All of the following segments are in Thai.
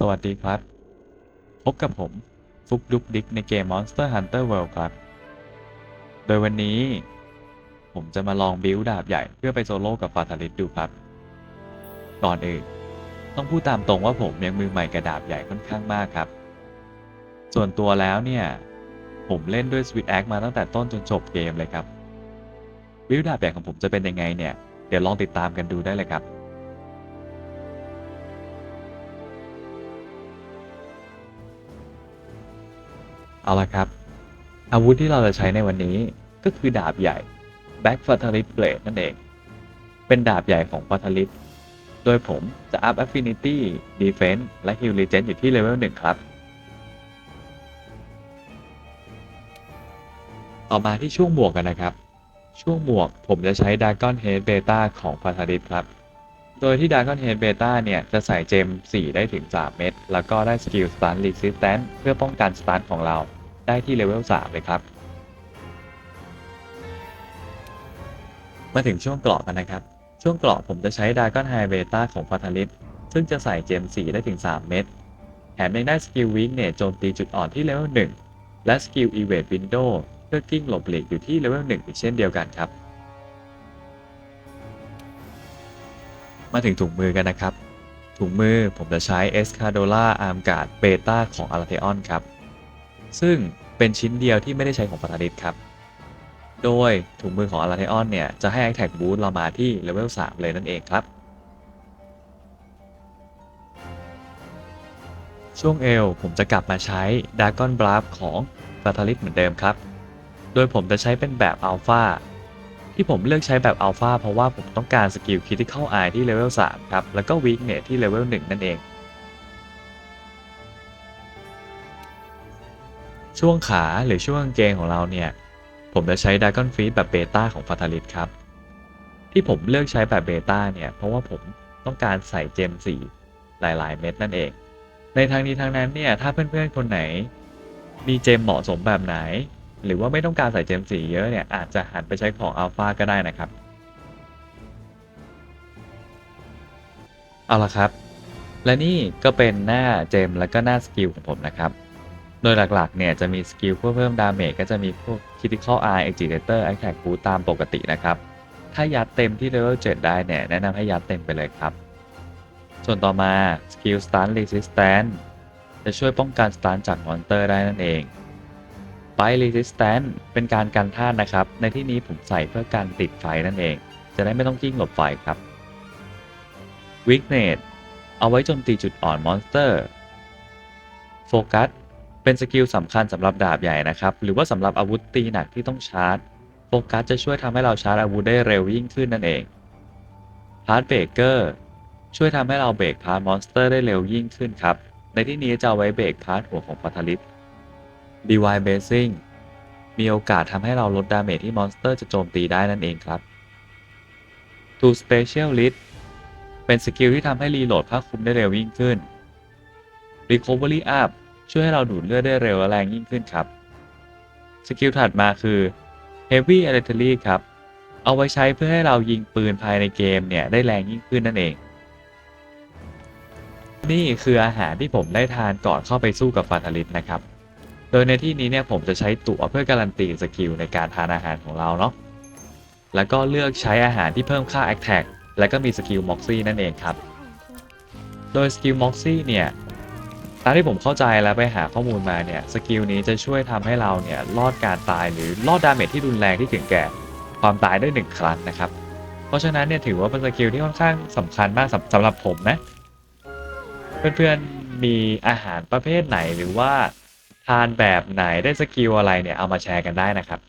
สวัสดีครับ พบกับผม ฟุกดุกดิกในเกม Monster Hunter World ครับ โดยวันนี้ ผมจะมาลองบิลด์ดาบใหญ่เพื่อไปโซโล่กับฟาทาลิสดูครับ ก่อนอื่น ต้องพูดตามตรงว่าผมยังมือใหม่กับดาบใหญ่ค่อนข้างมากครับ ส่วนตัวแล้วเนี่ย ผมเล่นด้วย Sweet Axe มาตั้งแต่ต้นจนจบเกมเลยครับ บิลดาบใหญ่ของผมจะเป็นยังไงเนี่ย เดี๋ยวลองติดตามกันดูได้เลยครับ เอาละครับ อาวุธที่เราจะใช้ในวันนี้ก็คือดาบใหญ่ Back Fatalist Blade นั่นเอง เป็นดาบใหญ่ของ Fatalist โดยผมจะ up Affinity Defense และ Heal Regen อยู่ที่เลเวล1ครับ ต่อมาที่ช่วงหมวกกันนะครับ ช่วงหมวกผมจะใช้ Dragon Head Beta ของ Fatalist ครับ โดยที่ Dragon Head Beta เนี่ย จะใส่เจม 4 ได้ถึง 3 เม็ด แล้วก็ได้สกิล Stun Resistance เพื่อป้องกันสตันของเราได้ที่เลเวล 3 เลยครับ มาถึงช่วงเกราะกันนะครับ ช่วงเกราะผมจะใช้ Dragon High Beta ของ Fatalist ซึ่งจะใส่เจม 4 ได้ถึง 3 เม็ด แถมยังได้สกิล Weakness โจมตีจุดอ่อนที่เลเวล 1 และสกิล Evade Window เพื่อกิ้งหลบหลีกอยู่ที่เลเวล 1 อีกเช่นเดียวกันครับ มาถึงถุงมือกันนะครับ ถุงมือผมจะใช้ Escadola Arm Guard Beta ของ a r t e o n ครับ ซึ่งเป็นชิ้นเดียวที่ไม่ได้ใช้ของ Patalis ครับ โดยถุงมือของ a r t e o n เนี่ย จะให้ Attack Boost เรามาที่เลเวล3เลยนั่นเองครับ ช่วงเอวผมจะกลับมาใช้ Dragon Blast ของ Fatalis เหมือนเดิมครับ โดยผมจะใช้เป็นแบบ Alpha ที่ผมเลือกใช้แบบ Alpha เพราะว่าผมต้องการสกิล Critical Eye ที่เลเวล3ครับ แล้วก็ Weakness ที่เลเวล1นั่นเอง ช่วงขาหรือช่วงกางเกงของเราเนี่ย ผมจะใช้ Dragon Feet แบบเบต้าของ Fatalis ครับ ที่ผมเลือกใช้แบบเบต้าเนี่ย เพราะว่าผมต้องการใส่เจม4หลาย ๆ เม็ดนั่นเอง ในทางนี้ทางนั้นเนี่ย ถ้าเพื่อนๆคนไหน มีเจมเหมาะสมแบบไหน หรือว่าไม่ต้องการใส่เจมสีเยอะเนี่ยอาจจะหันไปใช้ของอัลฟาก็ได้นะครับ เอาละครับ และนี่ก็เป็นหน้าเจมแล้วก็หน้าสกิลของผมนะครับ โดยหลักๆเนี่ยจะมีสกิลเพื่อเพิ่มดาเมจก็จะมีพวก Critical Eye Agitator Attack Boost ตามปกตินะครับ ถ้ายัดเต็มที่เลเวล7ได้เนี่ยแนะนำให้ยัดเต็มไปเลยครับ ส่วนต่อมาสกิล Stun Resistance จะช่วยป้องกันสตันจากมอนเตอร์ได้นั่นเอง Fire Resistance เป็นการกันท่าตุนะครับ ในที่นี้ผมใส่เพื่อการติดไฟนั่นเอง จะได้ไม่ต้องกิ้งหลบไฟครับ Weakness เอาไว้โจมตีจุดอ่อนมอนสเตอร์ Focus เป็นสกิลสำคัญสำหรับดาบใหญ่นะครับ หรือว่าสำหรับอาวุธตีหนักที่ต้องชาร์จโฟกัสจะช่วยทำให้เราชาร์จอาวุธได้เร็วยิ่งขึ้นนั่นเองพาร์ b เบรกเกอร์ช่วยทำให้เราเบรกพาร์ m มอนสเตอร์ได้เร็วยิ่งขึ้นครับ ในที่นี้จะเอาไว้เบรกพาร์หัวของพัทลิต Divine Basing มีโอกาสทำให้เราลดดาเมจที่มอนสเตอร์จะโจมตีได้นั่นเองครับ To Specialist เป็นสกิลที่ทำให้รีโหลดผ้าคลุมได้เร็วยิ่งขึ้น Recovery Up ช่วยให้เราดูดเลือดได้เร็วและแรงยิ่งขึ้นครับ สกิลถัดมาคือ Heavy Artillery ครับ เอาไว้ใช้เพื่อให้เรายิงปืนภายในเกมเนี่ยได้แรงยิ่งขึ้นนั่นเอง นี่คืออาหารที่ผมได้ทานก่อนเข้าไปสู้กับฟาทาลิสนะครับ โดยในที่นี้เนี่ยผมจะใช้ตั๋วเพื่อการันตีสกิลในการทานอาหารของเราเนาะ แล้วก็เลือกใช้อาหารที่เพิ่มค่า Attack และก็มีสกิล Moxie นั่นเองครับ โดยสกิล Moxie เนี่ยตามที่ผมเข้าใจแล้วไปหาข้อมูลมาเนี่ยสกิลนี้จะช่วยทำให้เราเนี่ยรอดการตายหรือรอดดาเมจที่รุนแรงที่ถึงแก่ความตายได้หนึ่งครั้งนะครับ เพราะฉะนั้นเนี่ยถือว่าเป็นสกิลที่ค่อนข้างสำคัญมากสำสำหรับผมนะ เพื่อนๆมีอาหารประเภทไหนหรือว่า ทานแบบไหนได้สกิลอะไรเนี่ยเอามาแชร์กันได้นะครับ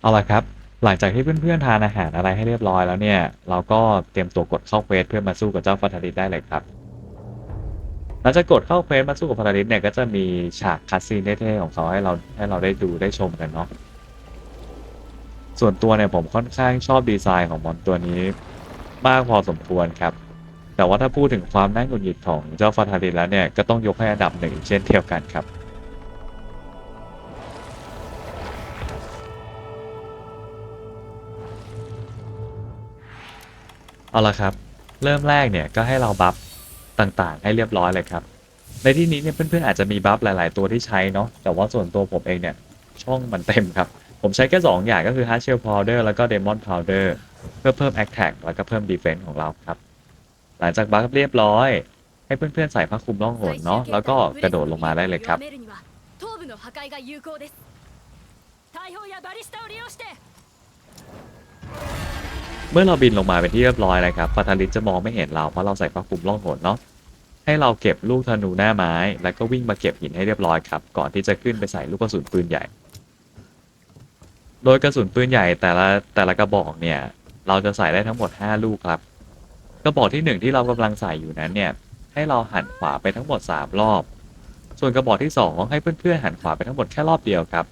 เอาละครับ หลังจากที่เพื่อนๆทานอาหารอะไรให้เรียบร้อยแล้วเนี่ย เราก็เตรียมตัวกดเข้าเควสเพื่อมาสู้กับเจ้าฟาทาริสได้เลยครับหลังจากกดเข้าเควสมาสู้กับฟาทาริสเนี่ยก็จะมีฉากคัดซีนเท่ๆของเขาให้เราให้เราได้ดูได้ชมกันเนาะ ส่วนตัวเนี่ยผมค่อนข้างชอบดีไซน์ของมอนตัวนี้ มากพอสมควรครับ แต่ว่าถ้าพูดถึงความน่าหงุดหงิดของเจ้าฟาทารินแล้วเนี่ย ก็ต้องยกให้อันดับหนึ่งเช่นเทียวกันครับเอาละครับ เริ่มแรกเนี่ยก็ให้เราบัฟต่างๆ ให้เรียบร้อยเลยครับ ในที่นี้เนี่ยเพื่อนๆอาจจะมีบัฟหลาย ๆ ตัวที่ใช้เนาะแต่ว่าส่วนตัวผมเองเนี่ยช่องมันเต็มครับ ผมใช้แค่2ออย่างก็คือ Hard Shell Powder แล้วก็ Demon Powder เพื่อเพิ่ม Attack แล้วก็เพิ่ม Defense ของเราครับ หลังจากบัฟเรียบร้อย ให้เพื่อนๆใส่ผ้าคลุมล่องหนเนาะแล้วก็กระโดดลงมาได้เลยครับเมื่อเราบินลงมาเป็นที่เรียบร้อยแล้ครับฟาทาลิสจะมองไม่เห็นเราเพราะเราใส่ผ้าคลุมล่องหนเนาะให้เราเก็บลูกธนูหน้าไม้ แล้วก็วิ่งมาเก็บหินให้เรียบร้อยครับ ก่อนที่จะขึ้นไปใส่ลูกกระสุนปืนใหญ่ โดยกระสุนปืนใหญ่แต่ละแต่ละกระบอกเนี่ย เราจะใส่ได้ทั้งหมด 5 ลูกครับ กระบอกที่ 1 ที่เรากำลังใส่อยู่นั้นเนี่ย ให้เราหันขวาไปทั้งหมด 3 รอบ ส่วนกระบอกที่ 2 ให้เพื่อนๆหันขวาไปทั้งหมดแค่รอบเดียวครับ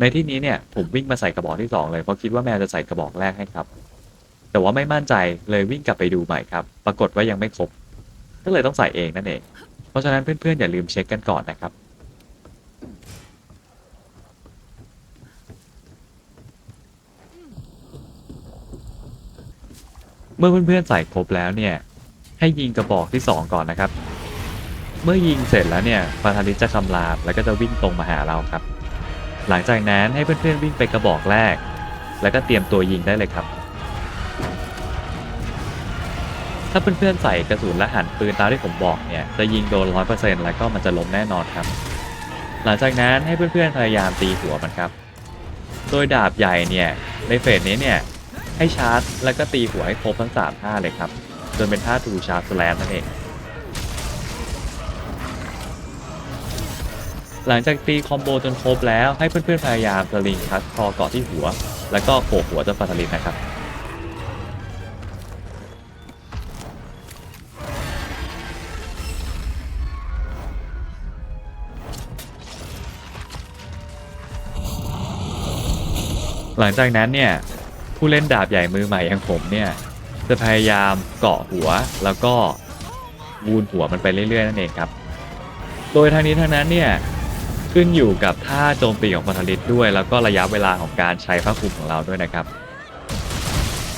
ในที่นี้เนี่ยผมวิ่งมาใส่กระบอกที่สองเลยเพราะคิดว่าแมวจะใส่กระบอกแรกให้ครับ แต่ว่าไม่มั่นใจเลยวิ่งกลับไปดูใหม่ครับ ปรากฏว่ายังไม่ครบ ก็เลยต้องใส่เองนั่นเอง เพราะฉะนั้นเพื่อนๆอย่าลืมเช็คกันก่อนนะครับ เมื่อเพื่อนๆใส่ครบแล้วเนี่ย ให้ยิงกระบอกที่สองก่อนนะครับ เมื่อยิงเสร็จแล้วเนี่ยปาทาลิสจะคำรามแล้วก็จะวิ่งตรงมาหาเราครับ หลังจากนั้นให้เพื่อนๆวิ่งไปกระบอกแรก แล้วก็เตรียมตัวยิงได้เลยครับ ถ้าเพื่อนๆใส่กระสุนและหันปืนตามที่ผมบอกเนี่ย จะยิงโดนร้อยเปอร์เซ็นต์แล้วก็มันจะล้มแน่นอนครับ หลังจากนั้นให้เพื่อนๆพยายามตีหัวมันครับ โดยดาบใหญ่เนี่ยในเฟสนี้เนี่ยให้ชาร์จ แล้วก็ตีหัวให้ครบทั้งสามท่าเลยครับ จนเป็นท่าทูชาร์จสแลมนั่นเอง หลังจากตีคอมโบจนครบแล้วให้เพื่อนๆพยายามสลิงคัสคอเกาะที่หัว แล้วก็โขกหัวเจ้าฟาทลินนะครับ หลังจากนั้นเนี่ยผู้เล่นดาบใหญ่มือใหม่อย่างผมเนี่ยจะพยายามเกาะหัวแล้วก็วูนหัวมันไปเรื่อยๆนั่นเองครับ โดยทางนี้ทางนั้นเนี่ยขึ้นอยู่กับท่าโจมตีของพันธลิตด้วย แล้วก็ระยะเวลาของการใช้ผ้าคลุมของเราด้วยนะครับ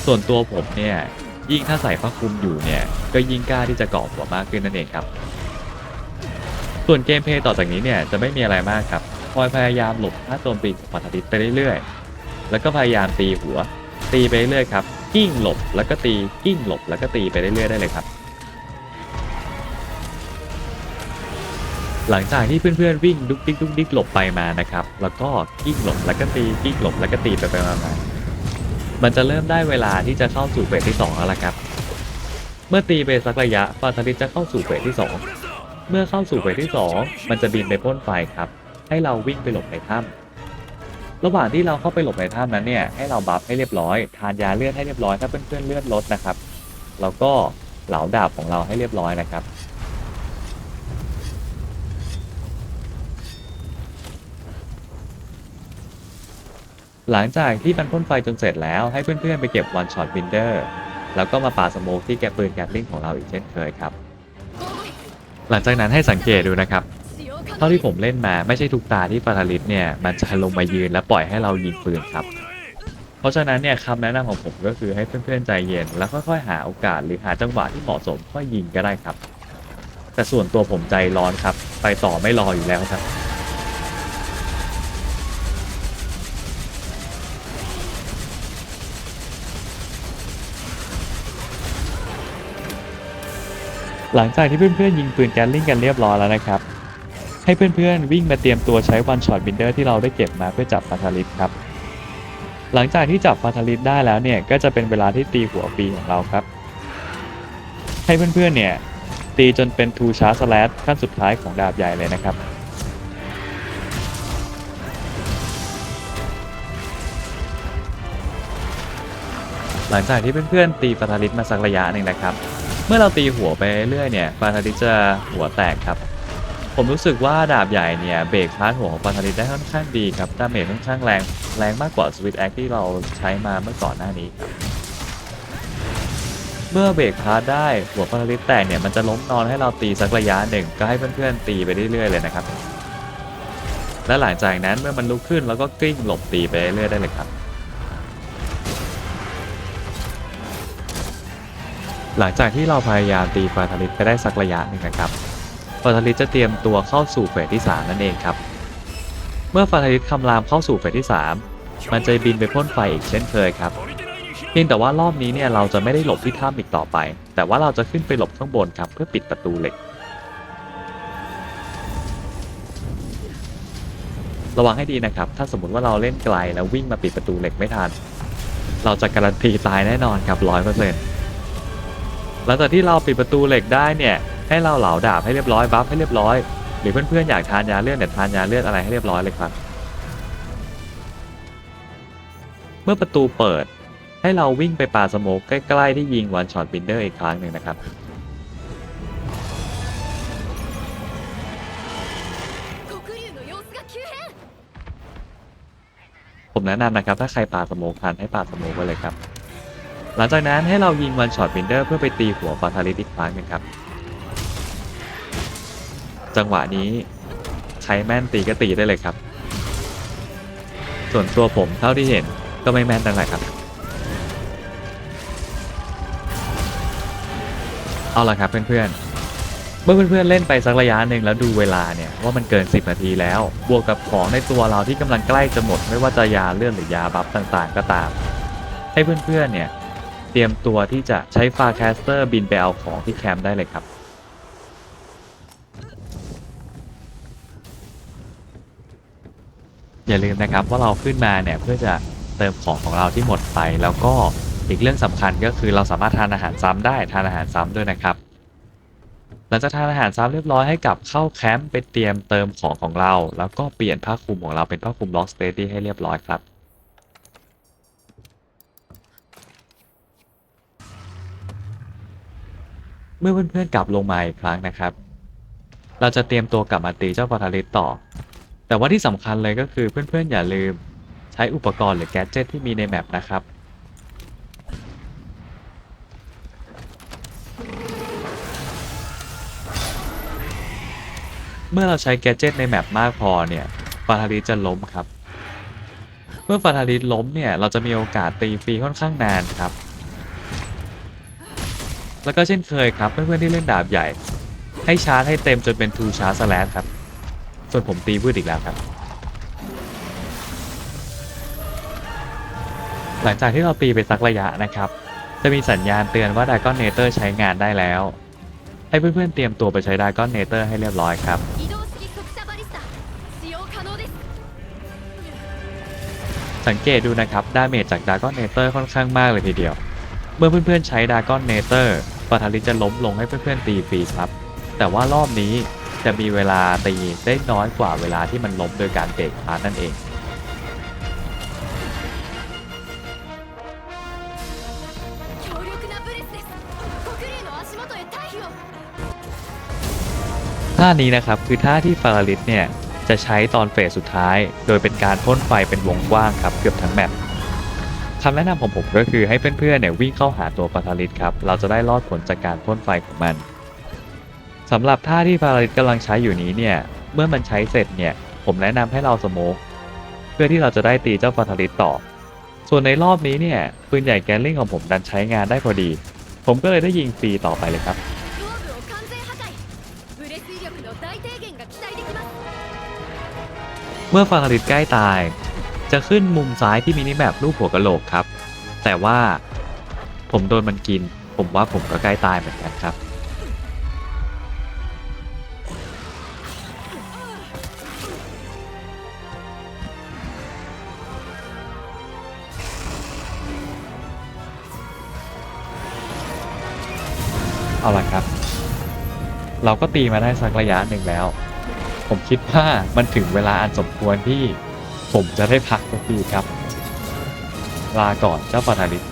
ส่วนตัวผมเนี่ยยิ่งถ้าใส่ผ้าคลุมอยู่เนี่ยก็ยิ่งกล้าที่จะเกาะหัวมากขึ้นนั่นเองครับ ส่วนเกมเพย์ต่อจากนี้เนี่ยจะไม่มีอะไรมากครับคอยพยายามหลบท่าโจมตีของพันธลิตไปเรื่อยๆ แล้วก็พยายามตีหัว ตีไปเรื่อยครับ กิ้งหลบแล้วก็ตีกิ้งหลบแล้วก็ตีไปเรื่อยๆได้เลยครับ หลังจากที่เพื่อนๆวิ่งดุกดิกดุกดิกหลบไปมานะครับ แล้วก็กิ้งหลบแล้วก็ตีกิ้งหลบแล้วก็ตีไปไปมามามันจะเริ่มได้เวลาที่จะเข้าสู่เฟสที่สองแล้วล่ะครับ เมื่อตีไปสักระยะฟาทาลิสจะเข้าสู่เฟสที่สองเมื่อเข้าสู่เฟสที่สองมันจะบินไปพ่นไฟครับ ให้เราวิ่งไปหลบในถ้ำ ระหว่างที่เราเข้าไปหลบในถ้ำนั้นเนี่ยให้เราบัฟให้เรียบร้อย ทานยาเลือดให้เรียบร้อยถ้าเพื่อนๆเลือดลดนะครับ แล้วก็เหลาดาบของเราให้เรียบร้อยนะครับหลังจากที่มันพ่นไฟจนเสร็จแล้วให้เพื่อนๆไปเก็บวันช็อตบินเดอร์แล้วก็มาป่าสโมกที่แกปืนแกลลิงของเราอีกเช่นเคยครับ หลังจากนั้นให้สังเกตดูนะครับ ท่าที่ผมเล่นมาไม่ใช่ทุกตาที่ฟาทาลิสเนี่ยมันจะลงมายืนและปล่อยให้เรายิงปืนครับ เพราะฉะนั้นเนี่ยคำแนะนำของผมก็คือให้เพื่อนๆใจเย็น แล้วค่อยๆหาโอกาสหรือหาจังหวะที่เหมาะสมค่อยยิงก็ได้ครับ แต่ส่วนตัวผมใจร้อนครับ ไปต่อไม่รออยู่แล้วครับหลังจากที่เพื่อนๆยิงปืนแกลลิงกันเรียบร้อยแล้วนะครับ ให้เพื่อนๆ วิ่งมาเตรียมตัวใช้วันช็อตบินเดอร์ที่เราได้เก็บมาเพื่อจับฟาทาลิสครับ หลังจากที่จับฟาทาลิสได้แล้วเนี่ยก็จะเป็นเวลาที่ตีหัวฟรีของเราครับ ให้เพื่อนๆเนี่ยตีจนเป็นทูชาร์สแลชขั้นสุดท้ายของดาบใหญ่เลยนะครับหลังจากที่เพื่อนๆตีฟาทาลิสมาสักระยะหนึ่งนะครับ เมื่อเราตีหัวไปเรื่อยๆเนี่ยฟาทาลิสจะหัวแตกครับ ผมรู้สึกว่าดาบใหญ่เนี่ยเบรกพาร์ทหัวของฟาทาลิสได้ค่อนข้างดีครับดาเมจค่อนข้างแรงแรงมากกว่าสวิตแอคที่เราใช้มาเมื่อก่อนหน้านี้ครับเมื่อเบรกพาร์ทได้หัวฟาทาลิสแตกเนี่ยมันจะล้มนอนให้เราตีสักระยะหนึ่งก็ให้เพื่อนๆตีไปเรื่อยๆเลยนะครับและหลังจากนั้นเมื่อมันลุกขึ้นแล้วก็กลิ้งหลบตีไปเรื่อยๆได้เลยครับหลังจากที่เราพยายามตีฟาทาลิสไปได้สักระยะหนึ่งนะครับ ฟาทาลิสจะเตรียมตัวเข้าสู่เฟสที่ 3 นั่นเองครับ เมื่อฟาทาลิสคำรามเข้าสู่เฟสที่ 3 มันจะบินไปพ่นไฟอีกเช่นเคยครับ เพียงแต่ว่ารอบนี้เนี่ยเราจะไม่ได้หลบที่ถ้ำอีกต่อไป แต่ว่าเราจะขึ้นไปหลบข้างบนครับเพื่อปิดประตูเหล็ก ระวังให้ดีนะครับ ถ้าสมมติว่าเราเล่นไกลแล้ววิ่งมาปิดประตูเหล็กไม่ทัน เราจะการันตีตายแน่นอนครับร้อยเปอร์เซ็นต์หลังจากที่เราปิดประตูเหล็กได้เนี่ย ให้เราเหลาดาบให้เรียบร้อยบัฟให้เรียบร้อย หรือเพื่อนๆอยากทานยาเลือดเนี่ยทานยาเลือดอะไรให้เรียบร้อยเลยครับ เมื่อประตูเปิด ให้เราวิ่งไปป่าสโมกใกล้ๆที่ยิงวันช็อตบินเดอร์อีกครั้งหนึ่งนะครับผมแนะนำนะครับถ้าใครป่าสโมกทันให้ป่าสโมกไปเลยครับ หลังจากนั้นให้เรายิงวันช็อตบินเดอร์เพื่อไปตีหัวฟาทาลิติกครั้งนึงครับ จังหวะนี้ใช้แม่นตีก็ตีได้เลยครับ ส่วนตัวผมเท่าที่เห็นก็ไม่แม่นตั้งไหนครับ เอาละครับเพื่อนๆ เมื่อเพื่อนๆเล่นไปสักระยะหนึ่งแล้วดูเวลาเนี่ยว่ามันเกิน 10 นาทีแล้ว บวกกับของในตัวเราที่กำลังใกล้จะหมดไม่ว่าจะยาเลือดหรือยาบัฟต่างๆ ก็ตาม ให้เพื่อนๆเนี่ยเตรียมตัวที่จะใช้ฟาแคสเตอร์บินไปเอาของที่แคมป์ได้เลยครับ อย่าลืมนะครับว่าเราขึ้นมาเนี่ยเพื่อจะเติมของของเราที่หมดไป แล้วก็อีกเรื่องสำคัญก็คือเราสามารถทานอาหารซ้ำได้ทานอาหารซ้ำด้วยนะครับหลังจากทานอาหารซ้ำเรียบร้อยให้กลับเข้าแคมป์ไปเตรียมเติมของของเรา แล้วก็เปลี่ยนผ้าคลุมของเราเป็นผ้าคลุมล็อกสเตดี้ให้เรียบร้อยครับเมื่อเพื่อนๆกลับลงมาอีกครั้งนะครับ เราจะเตรียมตัวกลับมาตีเจ้าฟาทาลิสต่อ แต่ว่าที่สำคัญเลยก็คือเพื่อนๆ อย่าลืมใช้อุปกรณ์หรือแกดเจิตที่มีในแมปนะครับ เมื่อเราใช้แกดเจิตในแมปมากพอเนี่ยฟาทาลิจะล้มครับ เมื่อฟาทาลิล้มเนี่ยเราจะมีโอกาสตีฟรีค่อนข้างนานครับ แล้วก็เช่นเคยครับเพื่อนๆที่เล่นดาบใหญ่ ให้ชาร์จให้เต็มจนเป็นทูชาร์จสแลชครับ ส่วนผมตีพืชอีกแล้วครับ หลังจากที่เราตีไปสักระยะนะครับ จะมีสัญญาณเตือนว่าดาก้อนเนเตอร์ใช้งานได้แล้ว ให้เพื่อนๆเตรียมตัวไปใช้ดาก้อนเนเตอร์ให้เรียบร้อยครับสังเกตดูนะครับ ดาเมจจากดาก้อนเนเตอร์ค่อนข้างมากเลยทีเดียว เมื่อเพื่อนๆใช้ดาก้อนเนเตอร์ปะทาลิจะล้มลงให้เพื่อนๆตีฟรีครับ แต่ว่ารอบนี้ จะมีเวลาตีได้น้อยกว่าเวลาที่มันล้มโดยการเบรกพาร์ทนั่นเอง ท่านี้นะครับคือท่าที่ฟาราลิสเนี่ยจะใช้ตอนเฟสสุดท้าย โดยเป็นการพ่นไฟเป็นวงกว้างครับเกือบทั้งแมปคำแนะนำของผมก็คือให้เพื่อนๆเนี่ยวิ่งเข้าหาตัวฟาราลิสครับเราจะได้รอดผลจากการพ่นไฟของมัน สำหรับท่าที่พาริตกำลังใช้อยู่นี้เนี่ย เมื่อมันใช้เสร็จเนี่ย ผมแนะนำให้เราสโมกเพื่อที่เราจะได้ตีเจ้าฟาทาริตต่อ ส่วนในรอบนี้เนี่ยปืนใหญ่แกนลิงของผมดันใช้งานได้พอดี ผมก็เลยได้ยิงฟรีต่อไปเลยครับเมื่อฟาทาริตใกล้ตาย จะขึ้นมุมซ้ายที่มินิแมปรูปหัวกะโหลกครับ แต่ว่าผมโดนมันกิน ผมว่าผมก็ใกล้ตายเหมือนกันครับ เราก็ตีมาได้สักระยะหนึ่งแล้ว ผมคิดว่ามันถึงเวลาอันสมควรที่ผมจะได้พักสักทีครับ ลาก่อนเจ้าปานาลิส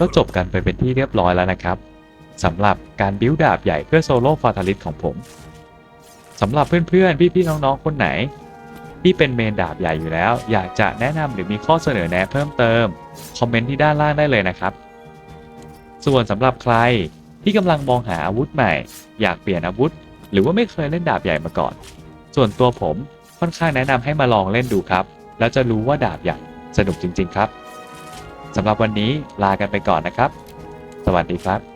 ก็จบกันไปเป็นที่เรียบร้อยแล้วนะครับสำหรับการบิ้วดาบใหญ่เพื่อโซโล่ฟาทาลิสของผมสำหรับเพื่อนๆ พี่ๆ น้องๆ คนไหน ที่เป็นเมนดาบใหญ่อยู่แล้ว อยากจะแนะนำหรือมีข้อเสนอแนะเพิ่มเติม คอมเมนต์ที่ด้านล่างได้เลยนะครับ ส่วนสำหรับใครที่กำลังมองหาอาวุธใหม่ อยากเปลี่ยนอาวุธ หรือว่าไม่เคยเล่นดาบใหญ่มาก่อน ส่วนตัวผมค่อนข้างแนะนำให้มาลองเล่นดูครับ แล้วจะรู้ว่าดาบใหญ่สนุกจริง ๆ ครับสำหรับวันนี้ลากันไปก่อนนะครับ สวัสดีครับ